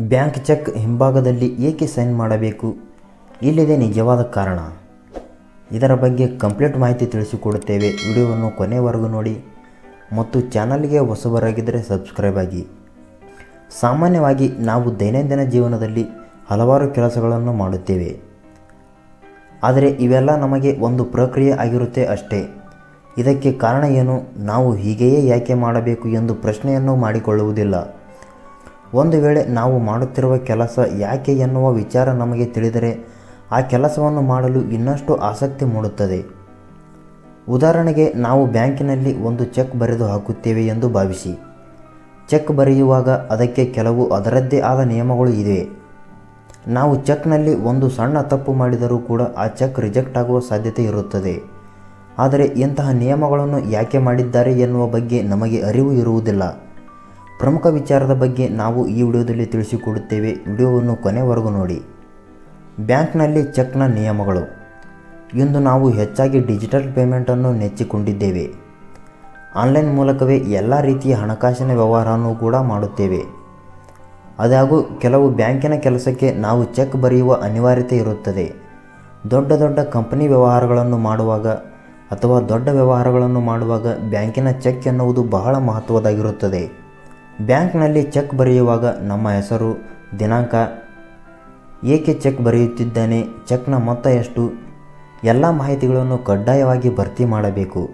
Bank cheque ಹಿಂಭಾಗದಲ್ಲಿ ಏಕೆ sign ಮಾಡಬೇಕು? ಇಲ್ಲಿದೆ ನಿಜವಾದ ಕಾರಣ. ಇದರ ಬಗ್ಗೆ ಕಂಪ್ಲೀಟ್ ಮಾಹಿತಿ ತಿಳಿಸಿಕೊಡುತ್ತೇವೆ. ವಿಡಿಯೋವನ್ನು ಕೊನೆವರೆಗೂ ನೋಡಿ. ಮತ್ತು ಚಾನಲ್ಗೆ ಹೊಸಬರಾಗಿದ್ದರೆ ಸಬ್ಸ್ಕ್ರೈಬ್ ಆಗಿ. ಸಾಮಾನ್ಯವಾಗಿ ನಾವು ದೈನಂದಿನ ಜೀವನದಲ್ಲಿ ಹಲವಾರು ಕೆಲಸಗಳನ್ನು ಮಾಡುತ್ತೇವೆ. ಆದರೆ ಇವೆಲ್ಲ ನಮಗೆ ಒಂದು ಪ್ರಕ್ರಿಯೆ ಆಗಿರುತ್ತೆ ಅಷ್ಟೇ. ಇದಕ್ಕೆ ಕಾರಣ ಏನು? ನಾವು ಹೀಗೆಯೇ ಯಾಕೆ ಮಾಡಬೇಕು ಎಂದು ಪ್ರಶ್ನೆಯನ್ನು ಮಾಡಿಕೊಳ್ಳುವುದಿಲ್ಲ. ಒಂದು ವೇಳೆ ನಾವು ಮಾಡುತ್ತಿರುವ ಕೆಲಸ ಯಾಕೆ ಎನ್ನುವ ವಿಚಾರ ನಮಗೆ ತಿಳಿದರೆ ಆ ಕೆಲಸವನ್ನು ಮಾಡಲು ಇನ್ನಷ್ಟು ಆಸಕ್ತಿ ಮೂಡುತ್ತದೆ. ಉದಾಹರಣೆಗೆ ನಾವು ಬ್ಯಾಂಕಿನಲ್ಲಿ ಒಂದು ಚೆಕ್ ಬರೆದು ಹಾಕುತ್ತೇವೆ ಎಂದು ಭಾವಿಸಿ. ಚೆಕ್ ಬರೆಯುವಾಗ ಅದಕ್ಕೆ ಕೆಲವು ಅದರದ್ದೇ ಆದ ನಿಯಮಗಳು ಇವೆ. ನಾವು ಚೆಕ್ನಲ್ಲಿ ಒಂದು ಸಣ್ಣ ತಪ್ಪು ಮಾಡಿದರೂ ಕೂಡ ಆ ಚೆಕ್ ರಿಜೆಕ್ಟ್ ಆಗುವ ಸಾಧ್ಯತೆ ಇರುತ್ತದೆ. ಆದರೆ ಇಂತಹ ನಿಯಮಗಳನ್ನು ಯಾಕೆ ಮಾಡಿದ್ದಾರೆ ಎನ್ನುವ ಬಗ್ಗೆ ನಮಗೆ ಅರಿವು ಇರುವುದಿಲ್ಲ. ಪ್ರಮುಖ ವಿಚಾರದ ಬಗ್ಗೆ ನಾವು ಈ ವಿಡಿಯೋದಲ್ಲಿ ತಿಳಿಸಿಕೊಡುತ್ತೇವೆ. ವಿಡಿಯೋವನ್ನು ಕೊನೆವರೆಗೂ ನೋಡಿ. ಬ್ಯಾಂಕ್ನಲ್ಲಿ ಚೆಕ್ನ ನಿಯಮಗಳು. ಇಂದು ನಾವು ಹೆಚ್ಚಾಗಿ ಡಿಜಿಟಲ್ ಪೇಮೆಂಟನ್ನು ನೆಚ್ಚಿಕೊಂಡಿದ್ದೇವೆ. ಆನ್ಲೈನ್ ಮೂಲಕವೇ ಎಲ್ಲ ರೀತಿಯ ಹಣಕಾಸಿನ ವ್ಯವಹಾರವನ್ನು ಕೂಡ ಮಾಡುತ್ತೇವೆ. ಅದಾಗೂ ಕೆಲವು ಬ್ಯಾಂಕಿನ ಕೆಲಸಕ್ಕೆ ನಾವು ಚೆಕ್ ಬರೆಯುವ ಅನಿವಾರ್ಯತೆ ಇರುತ್ತದೆ. ದೊಡ್ಡ ದೊಡ್ಡ ಕಂಪನಿ ವ್ಯವಹಾರಗಳನ್ನು ಮಾಡುವಾಗ ಅಥವಾ ದೊಡ್ಡ ವ್ಯವಹಾರಗಳನ್ನು ಮಾಡುವಾಗ ಬ್ಯಾಂಕಿನ ಚೆಕ್ ಎನ್ನುವುದು ಬಹಳ ಮಹತ್ವದಾಗಿರುತ್ತದೆ ಬ್ಯಾಂಕ್ನಲ್ಲಿ ಚೆಕ್ ಬರೆಯುವಾಗ ನಮ್ಮ ಹೆಸರು, ದಿನಾಂಕ, ಏಕೆ ಚೆಕ್ ಬರೆಯುತ್ತಿದ್ದಾನೆ, ಚೆಕ್ನ ಮೊತ್ತ ಎಷ್ಟು, ಎಲ್ಲ ಮಾಹಿತಿಗಳನ್ನು ಕಡ್ಡಾಯವಾಗಿ ಭರ್ತಿ ಮಾಡಬೇಕು.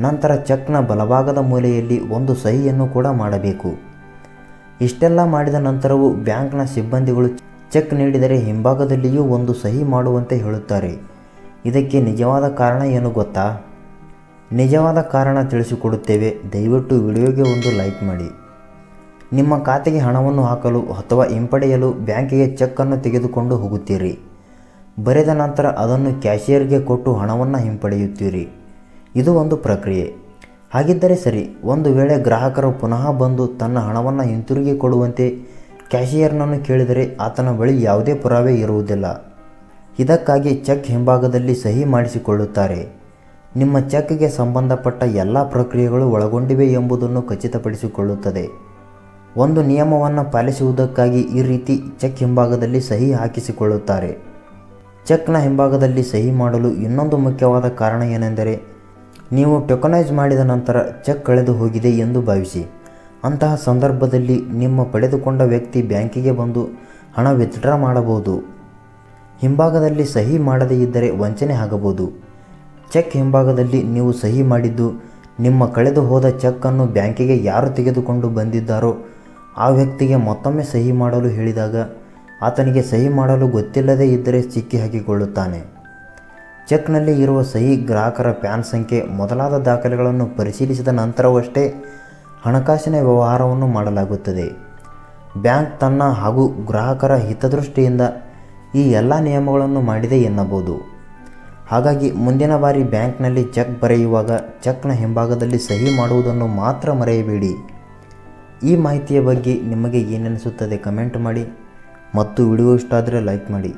ನಂತರ ಚೆಕ್ನ ಬಲಭಾಗದ ಮೂಲೆಯಲ್ಲಿ ಒಂದು ಸಹಿಯನ್ನು ಕೂಡ ಮಾಡಬೇಕು. ಇಷ್ಟೆಲ್ಲ ಮಾಡಿದ ನಂತರವೂ ಬ್ಯಾಂಕ್ನ ಸಿಬ್ಬಂದಿಗಳು ಚೆಕ್ ನೀಡಿದರೆ ಹಿಂಭಾಗದಲ್ಲಿಯೂ ಒಂದು ಸಹಿ ಮಾಡುವಂತೆ ಹೇಳುತ್ತಾರೆ. ಇದಕ್ಕೆ ನಿಜವಾದ ಕಾರಣ ಏನು ಗೊತ್ತಾ? ನಿಜವಾದ ಕಾರಣ ತಿಳಿಸಿಕೊಡುತ್ತೇವೆ. ದಯವಿಟ್ಟು ವಿಡಿಯೋಗೆ ಒಂದು ಲೈಕ್ ಮಾಡಿ. ನಿಮ್ಮ ಖಾತೆಗೆ ಹಣವನ್ನು ಹಾಕಲು ಅಥವಾ ಹಿಂಪಡೆಯಲು ಬ್ಯಾಂಕಿಗೆ ಚೆಕ್ಕನ್ನು ತೆಗೆದುಕೊಂಡು ಹೋಗುತ್ತೀರಿ. ಬರೆದ ನಂತರ ಅದನ್ನು ಕ್ಯಾಶಿಯರ್ಗೆ ಕೊಟ್ಟು ಹಣವನ್ನು ಹಿಂಪಡೆಯುತ್ತೀರಿ. ಇದು ಒಂದು ಪ್ರಕ್ರಿಯೆ. ಹಾಗಿದ್ದರೆ ಸರಿ, ಒಂದು ವೇಳೆ ಗ್ರಾಹಕರು ಪುನಃ ಬಂದು ತನ್ನ ಹಣವನ್ನು ಹಿಂತಿರುಗಿ ಕೊಡುವಂತೆ ಕ್ಯಾಶಿಯರ್ನನ್ನು ಕೇಳಿದರೆ ಆತನ ಬಳಿ ಯಾವುದೇ ಪುರಾವೆ ಇರುವುದಿಲ್ಲ. ಇದಕ್ಕಾಗಿ ಚೆಕ್ ಹಿಂಭಾಗದಲ್ಲಿ ಸಹಿ ಮಾಡಿಸಿಕೊಳ್ಳುತ್ತಾರೆ. ನಿಮ್ಮ ಚೆಕ್ಗೆ ಸಂಬಂಧಪಟ್ಟ ಎಲ್ಲ ಪ್ರಕ್ರಿಯೆಗಳು ಒಳಗೊಂಡಿವೆ ಎಂಬುದನ್ನು ಖಚಿತಪಡಿಸಿಕೊಳ್ಳುತ್ತದೆ. ಒಂದು ನಿಯಮವನ್ನು ಪಾಲಿಸುವುದಕ್ಕಾಗಿ ಈ ರೀತಿ ಚೆಕ್ ಹಿಂಭಾಗದಲ್ಲಿ ಸಹಿ ಹಾಕಿಸಿಕೊಳ್ಳುತ್ತಾರೆ. ಚೆಕ್ನ ಹಿಂಭಾಗದಲ್ಲಿ ಸಹಿ ಮಾಡಲು ಇನ್ನೊಂದು ಮುಖ್ಯವಾದ ಕಾರಣ ಏನೆಂದರೆ, ನೀವು ಟೆಕನೈಸ್ ಮಾಡಿದ ನಂತರ ಚೆಕ್ ಕಳೆದು ಹೋಗಿದೆ ಎಂದು ಭಾವಿಸಿ. ಅಂತಹ ಸಂದರ್ಭದಲ್ಲಿ ನಿಮ್ಮ ಪಡೆದುಕೊಂಡ ವ್ಯಕ್ತಿ ಬ್ಯಾಂಕಿಗೆ ಬಂದು ಹಣ ವಿತ್ಡ್ರಾ ಮಾಡಬಹುದು. ಹಿಂಭಾಗದಲ್ಲಿ ಸಹಿ ಮಾಡದೇ ಇದ್ದರೆ ವಂಚನೆ ಆಗಬಹುದು. ಚೆಕ್ ಹಿಂಭಾಗದಲ್ಲಿ ನೀವು ಸಹಿ ಮಾಡಿದ್ದು ನಿಮ್ಮ ಕಳೆದು ಹೋದ ಚೆಕ್ಕನ್ನು ಬ್ಯಾಂಕಿಗೆ ಯಾರು ತೆಗೆದುಕೊಂಡು ಬಂದಿದ್ದಾರೋ ಆ ವ್ಯಕ್ತಿಗೆ ಮತ್ತೊಮ್ಮೆ ಸಹಿ ಮಾಡಲು ಹೇಳಿದಾಗ, ಆತನಿಗೆ ಸಹಿ ಮಾಡಲು ಗೊತ್ತಿಲ್ಲದೇ ಇದ್ದರೆ ಸಿಕ್ಕಿ ಹಾಕಿಕೊಳ್ಳುತ್ತಾನೆ. ಚೆಕ್ನಲ್ಲಿ ಇರುವ ಸಹಿ ಗ್ರಾಹಕರ ಪ್ಯಾನ್ ಸಂಖ್ಯೆ, ಮೊದಲಾದ ದಾಖಲೆಗಳನ್ನು ಪರಿಶೀಲಿಸಿದ ನಂತರವಷ್ಟೇ ಹಣಕಾಸಿನ ವ್ಯವಹಾರವನ್ನು ಮಾಡಲಾಗುತ್ತದೆ. ಬ್ಯಾಂಕ್ ತನ್ನ ಹಾಗೂ ಗ್ರಾಹಕರ ಹಿತದೃಷ್ಟಿಯಿಂದ ಈ ಎಲ್ಲ ನಿಯಮಗಳನ್ನು ಮಾಡಿದೆ ಎನ್ನಬಹುದು. ಹಾಗಾಗಿ ಮುಂದಿನ ಬಾರಿ ಬ್ಯಾಂಕ್ನಲ್ಲಿ ಚೆಕ್ ಬರೆಯುವಾಗ ಚೆಕ್ನ ಹಿಂಭಾಗದಲ್ಲಿ ಸಹಿ ಮಾಡುವುದನ್ನು ಮಾತ್ರ ಮರೆಯಬೇಡಿ. ಈ ಮಾಹಿತಿಯ ಬಗ್ಗೆ ನಿಮಗೆ ಏನನಿಸುತ್ತದೆ ಕಮೆಂಟ್ ಮಾಡಿ ಮತ್ತು ವಿಡಿಯೋ ಇಷ್ಟ ಆದರೆ ಲೈಕ್ ಮಾಡಿ.